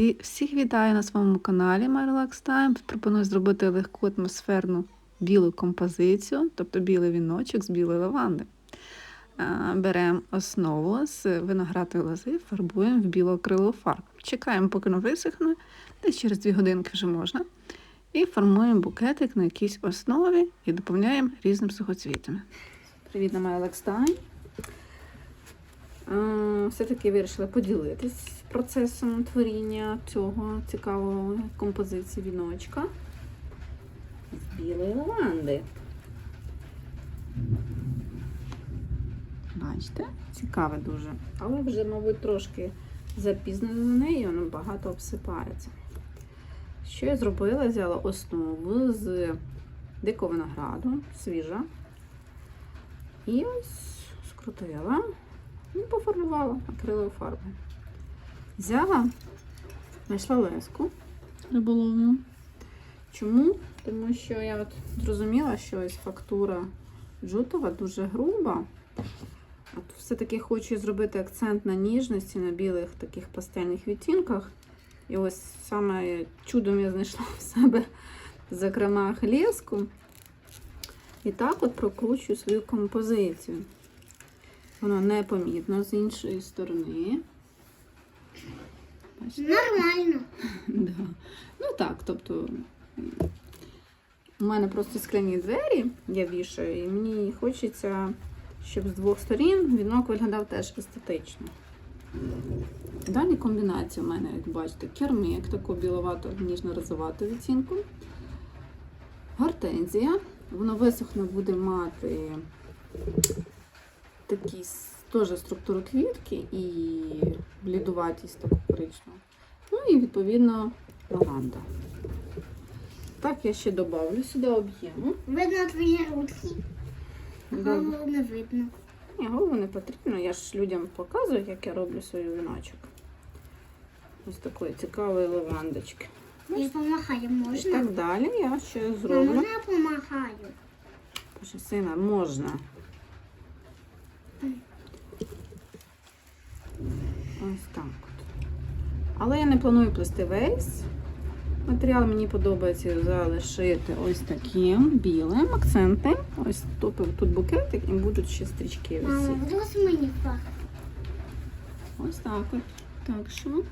І всіх вітаю на своєму каналі My Relax Time. Пропоную зробити легку атмосферну білу композицію, тобто білий віночок з білої лаванди. Беремо основу з виноградної лози, фарбуємо в білу акрилову фарбу. Чекаємо, поки воно висохне, десь через 2 годинки вже можна. І формуємо букетик на якійсь основі і доповняємо різними сухоцвітами. Привіт на My Relax Time. Е, Все-таки вирішила поділитись процесом творіння цього цікавого композиції віночка з білої лаванди. Бачите, цікаве дуже. Але вже, мабуть, трошки запізнено за нею, воно багато обсипається. Що я зробила? Взяла основу з дикого винограду, свіжа. І ось скрутила і пофарбувала акриловою фарбою. Взяла, знайшла леску риболовну. Чому? Тому що я от зрозуміла, що ось фактура джутова дуже груба. Все-таки хочу зробити акцент на ніжності, на білих таких пастельних відтінках. І ось саме чудом я знайшла в себе, зокрема, леску. І так от прокручую свою композицію. Воно непомітно з іншої сторони. Бачите? Нормально. Да. Ну так, тобто у мене просто скляні двері, я вішаю, і мені хочеться, щоб з двох сторін вінок виглядав теж естетично. Далі комбінація у мене, як бачите, кермик, таку біловато ніжно-розовату відцінку. Гортензія. Воно висохне буде мати такі теж структуру квітки і блідуватість таку коричневу. Ну і відповідно лаванда. Так, я ще додавлю сюди об'єму. Видно твої руки. Голову не видно. Ні, голову не потрібно. Я ж людям показую, як я роблю свій віночок. Ось такої цікавої лавандочки. І помахаю І так далі я ще Ну, зроблю. Можна я помахаю? Боже, сина, можна. Ось так от. Але я не планую плести весь. Матеріал мені подобається залишити ось таким білим акцентним. Ось тут, тут букетик і будуть ще стрічки Мама, будь мені фах. Ось так от. Так що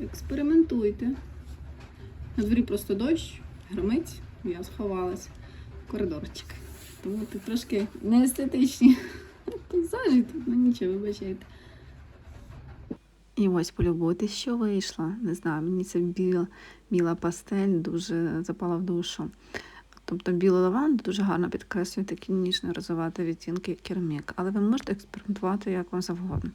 експериментуйте. На дворі просто дощ, громить, я сховалась в коридорчик. Тому тут трошки неестетичні пейзажі, тут ну нічого, вибачайте. І ось полюбуйтесь, що вийшло. Не знаю, мені ця біла, біла пастель дуже запала в душу. Тобто біла лаванда дуже гарно підкреслює такі ніжно розувати відтінки кермік, але ви можете експериментувати як вам завгодно.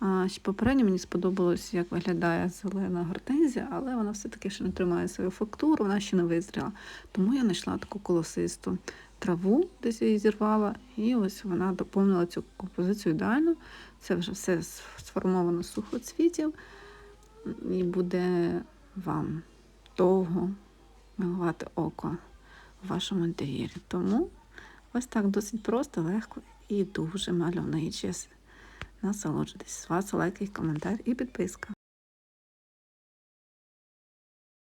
А, ще попередньо мені сподобалось, як виглядає зелена гортензія, але вона все-таки ще не тримає свою фактуру, вона ще не визріла. Тому я знайшла таку колосисту траву, десь її зірвала, і ось вона доповнила цю композицію ідеально. Це вже все сформовано з сухоцвітів, і буде вам довго милувати око в вашому інтер'єрі. Тому ось так досить просто, легко і дуже мальовниче. Насолоджуйтесь. З вас лайк, коментар і підписка.